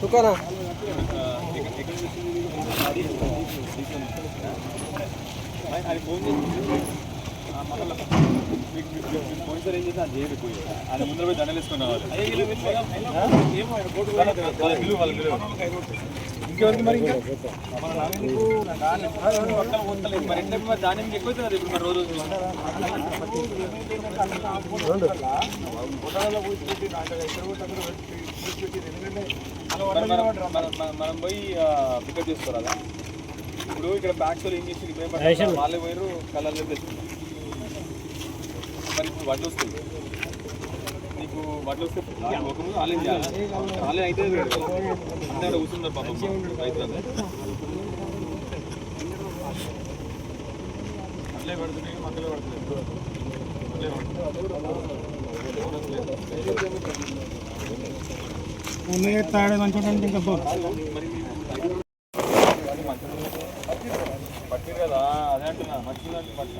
దుకాణం అది ఫోన్ చేసి ఫోన్ సార్ ఏం చేసి అది చేయదు పోయి ఆయన ముందర పోయి దండలు వేసుకుని రావాలి ఇంకెవరికి మరి ఇంకా మన నాన్నకు పక్కన పోతలేదు. మరి ఎట్లా మరి దాని మీకు ఎక్కువ అవుతుంది ఇప్పుడు మరి రోజు మరి మనం మనం- మనం- మనం పోయి పికప్ చేసుకోరాదా ఇప్పుడు ఇక్కడ బ్యాగ్స్ ఏం చేసి భయపడ్డారు వాళ్ళే పోయారు కలర్లు తెచ్చుకున్నారు మరి ఇప్పుడు వడ్లు వస్తుంది నీకు వడ్లు వస్తే ఒక ముందు ఆలయం చేయాలి ఆలయం అయితే అందరూ కూర్చున్నారు పాపం రైతులందరూ. అట్లే పడుతున్నాయి పడుతున్నాయి. అట్లే తాడే మంచిగా ఇంకా పట్టిరు కదా అదే అంటున్నా. మంచిదంటే పట్టిన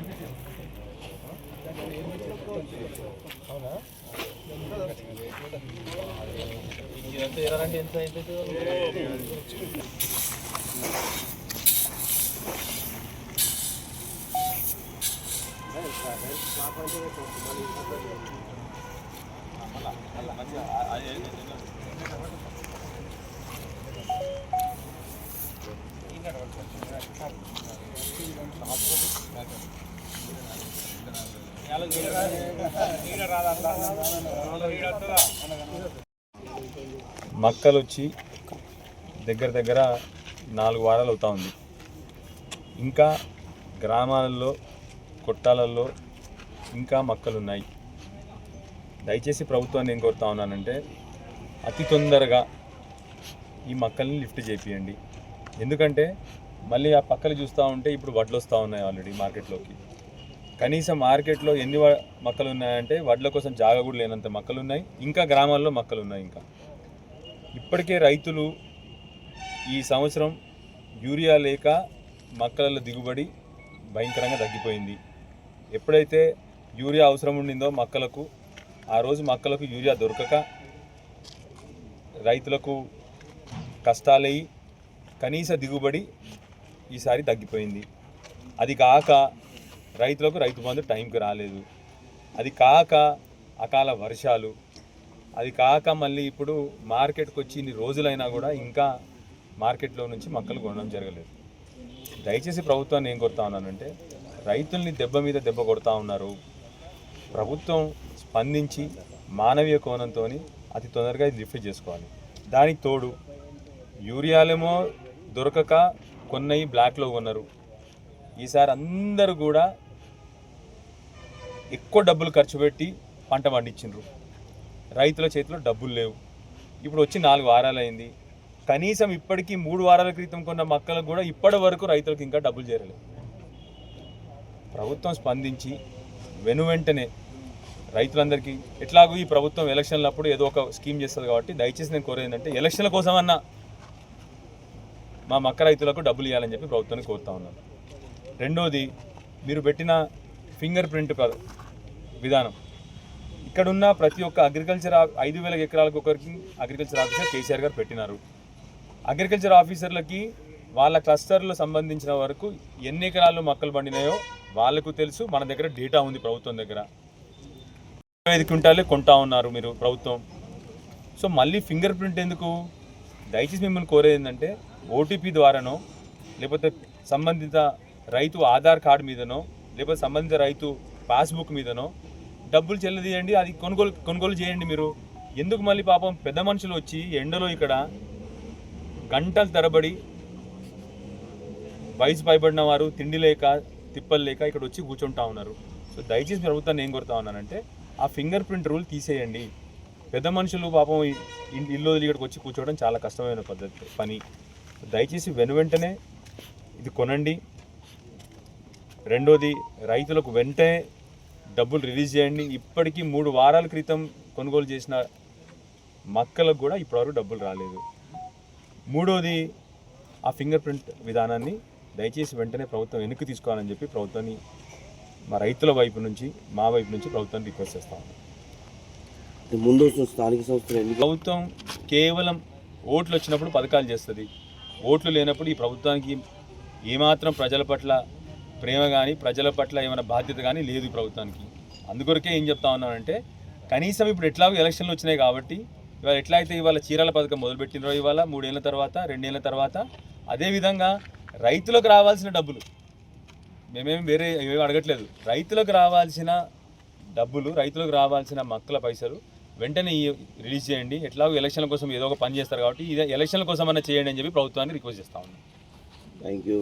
పడ్డది అదే అదే ఇదంతా ఎరాలంటే ఎంత అవుతుంది మక్కలు వచ్చి దగ్గర దగ్గర నాలుగు వారాలు అవుతా ఉంది. ఇంకా గ్రామాలలో కొట్టాలలో ఇంకా మక్కలు ఉన్నాయి దయచేసి ప్రభుత్వాన్ని ఏం కోరుతా ఉన్నానంటే అతి తొందరగా ఈ మక్కల్ని లిఫ్ట్ చేపియండి. ఎందుకంటే మళ్ళీ ఆ పక్కలు చూస్తూ ఉంటే ఇప్పుడు వడ్లు వస్తూ ఉన్నాయి ఆల్రెడీ మార్కెట్లోకి. కనీసం మార్కెట్లో ఎన్ని మొక్కలు ఉన్నాయంటే వడ్ల కోసం జాగ కూడా లేనంత మొక్కలు ఉన్నాయి ఇంకా గ్రామాల్లో మొక్కలు ఉన్నాయి ఇంకా. ఇప్పటికే రైతులు ఈ సంవత్సరం యూరియా లేక మొక్కల దిగుబడి భయంకరంగా తగ్గిపోయింది. ఎప్పుడైతే యూరియా అవసరం ఉండిందో మొక్కలకు ఆ రోజు మొక్కలకు యూరియా దొరకక రైతులకు కష్టాలయ్యి కనీస దిగుబడి ఈసారి తగ్గిపోయింది. అది కాక రైతులకు రైతు బంధు టైంకి రాలేదు. అది కాక అకాల వర్షాలు అది కాక మళ్ళీ ఇప్పుడు మార్కెట్కి వచ్చి ఇన్ని రోజులైనా కూడా ఇంకా మార్కెట్లో నుంచి మొక్కలు కొనడం జరగలేదు. దయచేసి ప్రభుత్వాన్ని ఏం కొడతా ఉన్నానంటే రైతుల్ని దెబ్బ మీద దెబ్బ కొడతా ఉన్నారు. ప్రభుత్వం స్పందించి మానవీయ కోణంతో అతి తొందరగా ఇది లిఫ్ట్ చేసుకోవాలి. దానికి తోడు యూరియాలేమో దొరకక కొన్ని బ్లాక్లో కొన్నారు. ఈసారి అందరూ కూడా ఎక్కువ డబ్బులు ఖర్చు పెట్టి పంట పండించిండ్రు రైతుల చేతిలో డబ్బులు లేవు. ఇప్పుడు వచ్చి నాలుగు వారాలైంది. కనీసం ఇప్పటికీ మూడు వారాల క్రితం కొన్న మొక్కలకు కూడా ఇప్పటి వరకు రైతులకు ఇంకా డబ్బులు చేరలేదు. ప్రభుత్వం స్పందించి వెను వెంటనే రైతులందరికీ ఎట్లాగూ ఈ ప్రభుత్వం ఎలక్షన్లప్పుడు ఏదో ఒక స్కీమ్ చేస్తుంది కాబట్టి దయచేసి నేను కోరేది ఏంటంటే ఎలక్షన్ల కోసమన్నా మా మక్క రైతులకు డబ్బులు ఇవ్వాలని చెప్పి ప్రభుత్వాన్ని కోరుతా ఉన్నాను. రెండోది మీరు పెట్టిన ఫింగర్ ప్రింట్ కాదు విధానం. ఇక్కడున్న ప్రతి ఒక్క అగ్రికల్చర్ ఐదు వేల ఎకరాలకు ఒకరికి అగ్రికల్చర్ ఆఫీసర్ కేసీఆర్ గారు పెట్టినారు. అగ్రికల్చర్ ఆఫీసర్లకి వాళ్ళ క్లస్టర్లు సంబంధించిన వరకు ఎన్ని ఎకరాలు మొక్కలు పండినాయో వాళ్ళకు తెలుసు మన దగ్గర డేటా ఉంది ప్రభుత్వం దగ్గర. ఇరవై ఐదు క్వింటాలే కొంటా ఉన్నారు మీరు ప్రభుత్వం. సో మళ్ళీ ఫింగర్ ప్రింట్ ఎందుకు? దయచేసి మిమ్మల్ని కోరేది ఏంటంటే ఓటీపీ ద్వారానో లేకపోతే సంబంధిత రైతు ఆధార్ కార్డు మీదనో లేకపోతే సంబంధిత రైతు పాస్బుక్ మీదనో డబ్బులు చెల్లదీయండి అది కొనుగోలు కొనుగోలు చేయండి మీరు. ఎందుకు మళ్ళీ పాపం పెద్ద మనుషులు వచ్చి ఎండలో ఇక్కడ గంటల తరబడి వయసు పైబడిన వారు తిండి లేక తిప్పలు లేక ఇక్కడ వచ్చి కూర్చుంటా ఉన్నారు. సో దయచేసి ప్రభుత్వాన్ని ఏం కోరుతా ఉన్నానంటే ఆ ఫింగర్ ప్రింట్ రూల్ తీసేయండి. పెద్ద మనుషులు పాపం ఇల్లు వదిలి ఇక్కడికి వచ్చి కూర్చోవడం చాలా కష్టమైన పద్ధతి పని. దయచేసి వెను వెంటనే ఇది కొనండి. రెండోది రైతులకు వెంటనే డబ్బులు రిలీజ్ చేయండి. ఇప్పటికీ మూడు వారాల క్రితం కొనుగోలు చేసిన మక్కలకు కూడా ఇప్పటివరకు డబ్బులు రాలేదు. మూడోది ఆ ఫింగర్ ప్రింట్ విధానాన్ని దయచేసి వెంటనే ప్రభుత్వం వెనక్కి తీసుకోవాలని చెప్పి ప్రభుత్వాన్ని మా రైతుల వైపు నుంచి మా వైపు నుంచి ప్రభుత్వాన్ని రిక్వెస్ట్ చేస్తా ముందు స్థానిక సంస్థలు ప్రభుత్వం కేవలం ఓట్లు వచ్చినప్పుడు పథకాలు చేస్తుంది. ఓట్లు లేనప్పుడు ఈ ప్రభుత్వానికి ఏమాత్రం ప్రజల పట్ల ప్రేమ కానీ ప్రజల పట్ల ఏమైనా బాధ్యత కానీ లేదు ప్రభుత్వానికి. అందుకొరకే ఏం చెప్తా ఉన్నానంటే కనీసం ఇప్పుడు ఎట్లాగో ఎలక్షన్లు వచ్చినాయి కాబట్టి ఇవాళ ఎట్లా అయితే ఇవాళ చీరల పథకం మొదలుపెట్టినరో ఇవాళ మూడేళ్ళ తర్వాత రెండేళ్ళ తర్వాత అదేవిధంగా రైతులకు రావాల్సిన డబ్బులు. మేమేం వేరే ఏమేమి అడగట్లేదు. రైతులకు రావాల్సిన డబ్బులు రైతులకు రావాల్సిన మక్కల పైసలు వెంటనే రిలీజ్ చేయండి. ఎట్లాగో ఎలక్షన్ల కోసం ఏదో ఒక పని చేస్తారు కాబట్టి ఇదే ఎలక్షన్ల కోసం అన్న చేయండి అని చెప్పి ప్రభుత్వాన్ని రిక్వెస్ట్ చేస్తా ఉన్నాం థ్యాంక్ యూ